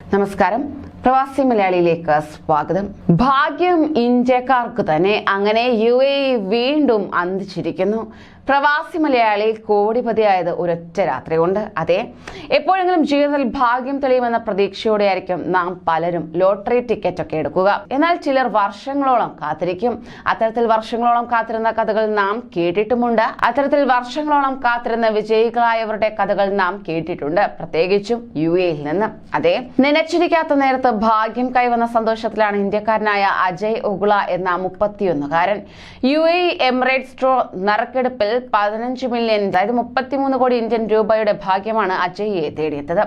നമസ്കാരം. പ്രവാസി മലയാളിയിലേക്ക് സ്വാഗതം. ഭാഗ്യം ഇന്ത്യക്കാർക്ക് തന്നെ അങ്ങനെ യു എ വീണ്ടും അന്തിച്ചിരിക്കുന്നു. പ്രവാസി മലയാളി കോടിപതിയായത് ഒരൊറ്റ രാത്രി കൊണ്ട് അതെ എപ്പോഴെങ്കിലും ജീവിതത്തിൽ ഭാഗ്യം തെളിയുമെന്ന പ്രതീക്ഷയോടെയായിരിക്കും നാം പലരും ലോട്ടറി ടിക്കറ്റ് ഒക്കെ എടുക്കുക. എന്നാൽ ചിലർ വർഷങ്ങളോളം കാത്തിരിക്കും. അത്തരത്തിൽ വർഷങ്ങളോളം കാത്തിരുന്ന കഥകൾ നാം കേട്ടിട്ടുമുണ്ട്. അത്തരത്തിൽ വർഷങ്ങളോളം കാത്തിരുന്ന വിജയികളായവരുടെ കഥകൾ നാം കേട്ടിട്ടുണ്ട്. പ്രത്യേകിച്ചും യു എയിൽ നിന്ന്. അതെ നനച്ചിരിക്കാത്ത നേരത്ത് ഭാഗ്യം കൈവന്ന സന്തോഷത്തിലാണ് ഇന്ത്യക്കാരനായ അജയ് ഒഗുള എന്ന മുപ്പത്തിയൊന്നുകാരൻ. യു എ എമിറേറ്റ്സ് ട്രോ നറുക്കെടുപ്പിൽ പതിനഞ്ച് മില്യൺ അതായത് മുപ്പത്തിമൂന്ന് കോടി ഇന്ത്യൻ രൂപയുടെ ഭാഗ്യമാണ് അജയ്യെ തേടിയെത്തത്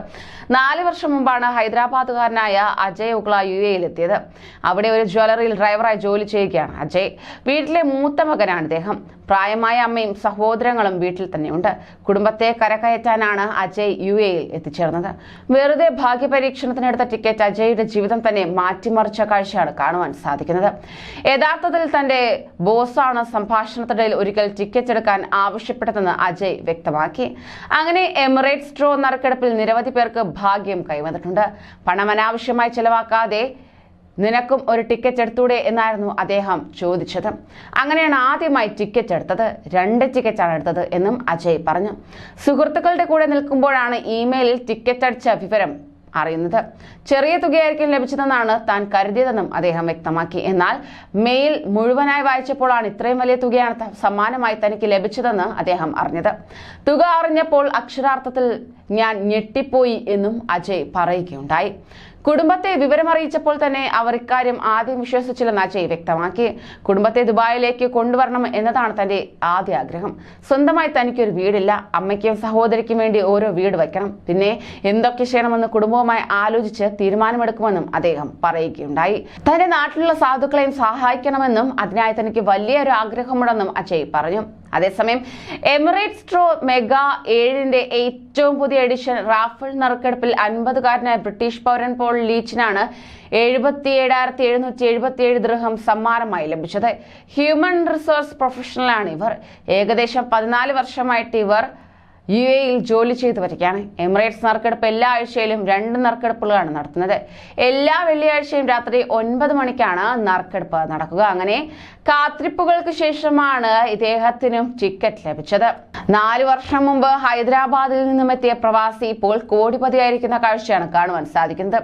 നാല് വർഷം മുമ്പാണ് ഹൈദരാബാദുകാരനായ അജയ് ഉഗ്ല യു എയിലെത്തിയത് അവിടെ ഒരു ജ്വല്ലറിയിൽ ഡ്രൈവറായി ജോലി ചെയ്യുകയാണ് അജയ്. വീട്ടിലെ മൂത്ത മകനാണ് ഇദ്ദേഹം. പ്രായമായ അമ്മയും സഹോദരങ്ങളും വീട്ടിൽ തന്നെയുണ്ട്. കുടുംബത്തെ കരകയറ്റാനാണ് അജയ് യു എയിൽ എത്തിച്ചേർന്നത്. വെറുതെ ഭാഗ്യപരീക്ഷണത്തിനെടുത്ത ടിക്കറ്റ് അജയുടെ ജീവിതം തന്നെ മാറ്റിമറിച്ച കാഴ്ചയാണ് കാണുവാൻ സാധിക്കുന്നത്. യഥാർത്ഥത്തിൽ തന്റെ ബോസാണ് സംഭാഷണത്തിനിടയിൽ ഒരിക്കൽ ടിക്കറ്റ് എടുക്കാൻ ആവശ്യപ്പെട്ടതെന്ന് അജയ് വ്യക്തമാക്കി. അങ്ങനെ എമിറേറ്റ്സ് ഡ്രോ നറുക്കെടുപ്പിൽ നിരവധി പേർക്ക് ഭാഗ്യം കൈവന്നിട്ടുണ്ട്. പണം അനാവശ്യമായി ചെലവാക്കാതെ നിനക്കും ഒരു ടിക്കറ്റ് എടുത്തൂടെ എന്നായിരുന്നു അദ്ദേഹം ചോദിച്ചത്. അങ്ങനെയാണ് ആദ്യമായി ടിക്കറ്റ് എടുത്തത്. രണ്ട് ടിക്കറ്റാണ് എടുത്തത് എന്നും അജയ് പറഞ്ഞു. സുഹൃത്തുക്കളുടെ കൂടെ നിൽക്കുമ്പോഴാണ് ഇമെയിലിൽ ടിക്കറ്റ് അടിച്ച വിവരം അറിയുന്നത്. ചെറിയ തുകയായിരിക്കും ലഭിച്ചതെന്നാണ് താൻ കരുതിയതെന്നും അദ്ദേഹം വ്യക്തമാക്കി. എന്നാൽ മെയിൽ മുഴുവനായി വായിച്ചപ്പോഴാണ് ഇത്രയും വലിയ തുകയാണ് സമ്മാനമായി തനിക്ക് ലഭിച്ചതെന്ന് അദ്ദേഹം അറിഞ്ഞത്. തുക അറിഞ്ഞപ്പോൾ അക്ഷരാർത്ഥത്തിൽ ഞാൻ ഞെട്ടിപ്പോയി എന്നും അജയ് പറയുകയുണ്ടായി. കുടുംബത്തെ വിവരമറിയിച്ചപ്പോൾ തന്നെ അവർ ഇക്കാര്യം ആദ്യം വിശ്വസിച്ചില്ലെന്ന് അജയ് വ്യക്തമാക്കി. കുടുംബത്തെ ദുബായിലേക്ക് കൊണ്ടുവരണം എന്നതാണ് തന്റെ ആദ്യ ആഗ്രഹം. സ്വന്തമായി തനിക്കൊരു വീടില്ല. അമ്മയ്ക്കും സഹോദരിക്കും വേണ്ടി ഓരോ വീട് വയ്ക്കണം. പിന്നെ എന്തൊക്കെ ചെയ്യണമെന്ന് കുടുംബവുമായി ആലോചിച്ച് തീരുമാനമെടുക്കുമെന്നും അദ്ദേഹം പറയുകയുണ്ടായി. തന്റെ നാട്ടിലുള്ള സാധുക്കളെയും സഹായിക്കണമെന്നും അതിനായി തനിക്ക് വലിയൊരു ആഗ്രഹമുണ്ടെന്നും അജയ് പറഞ്ഞു. അതേസമയം എമിറേറ്റ്സ് ട്രോ മെഗാ ഏഴിന്റെ ഏറ്റവും പുതിയ എഡിഷൻ റാഫേൽ നറുക്കെടുപ്പിൽ അൻപതുകാരനായ ബ്രിട്ടീഷ് പൗരൻ പോൾ ലീച്ചിനാണ് എഴുപത്തി ഏഴായിരത്തി എഴുന്നൂറ്റി എഴുപത്തി ഏഴ് ദൃഹം സമ്മാനമായി ലഭിച്ചത്. ഹ്യൂമൻ റിസോഴ്സ് പ്രൊഫഷണലാണ് ഇവർ. ഏകദേശം പതിനാല് വർഷമായിട്ട് ഇവർ യു എയിൽ ജോലി ചെയ്തു വരികയാണ്. എമിറേറ്റ്സ് നറുക്കെടുപ്പ് എല്ലാ ആഴ്ചയിലും രണ്ട് നറുക്കെടുപ്പുകളാണ് നടത്തുന്നത്. എല്ലാ വെള്ളിയാഴ്ചയും രാത്രി ഒൻപത് മണിക്കാണ് നറുക്കെടുപ്പ് നടക്കുക. അങ്ങനെ കാത്തിരിപ്പുകൾക്ക് ശേഷമാണ് ഇദ്ദേഹത്തിനും ടിക്കറ്റ് ലഭിച്ചത്. നാല് വർഷം മുമ്പ് ഹൈദരാബാദിൽ നിന്നും എത്തിയ പ്രവാസി ഇപ്പോൾ കോടിപതിയായിരിക്കുന്ന കാഴ്ചയാണ് കാണുവാൻ സാധിക്കുന്നത്.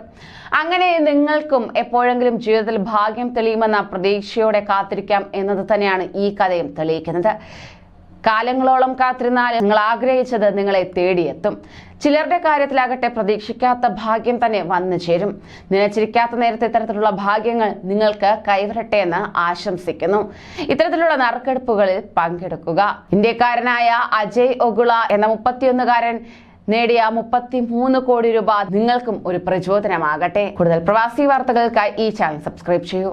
അങ്ങനെ നിങ്ങൾക്കും എപ്പോഴെങ്കിലും ജീവിതത്തിൽ ഭാഗ്യം തെളിയുമെന്ന പ്രതീക്ഷയോടെ കാത്തിരിക്കാം എന്നത് തന്നെയാണ് ഈ കഥയും തെളിയിക്കുന്നത്. കാലങ്ങളോളം കാത്തിരുന്നാൽ നിങ്ങൾ ആഗ്രഹിച്ചത് നിങ്ങളെ തേടിയെത്തും. ചിലരുടെ കാര്യത്തിലാകട്ടെ പ്രതീക്ഷിക്കാത്ത ഭാഗ്യം തന്നെ വന്നു ചേരും. നിലച്ചിരിക്കാത്ത നേരത്തെ ഇത്തരത്തിലുള്ള ഭാഗ്യങ്ങൾ നിങ്ങൾക്ക് കൈവരട്ടെ എന്ന് ആശംസിക്കുന്നു. ഇത്തരത്തിലുള്ള നറുക്കെടുപ്പുകളിൽ പങ്കെടുക്കുക. ഇന്ത്യക്കാരനായ അജയ് ഒഗുള എന്ന മുപ്പത്തിയൊന്നുകാരൻ നേടിയ മുപ്പത്തി മൂന്ന് കോടി രൂപ നിങ്ങൾക്കും ഒരു പ്രചോദനമാകട്ടെ. കൂടുതൽ പ്രവാസി വാർത്തകൾക്കായി ഈ ചാനൽ സബ്സ്ക്രൈബ് ചെയ്യൂ.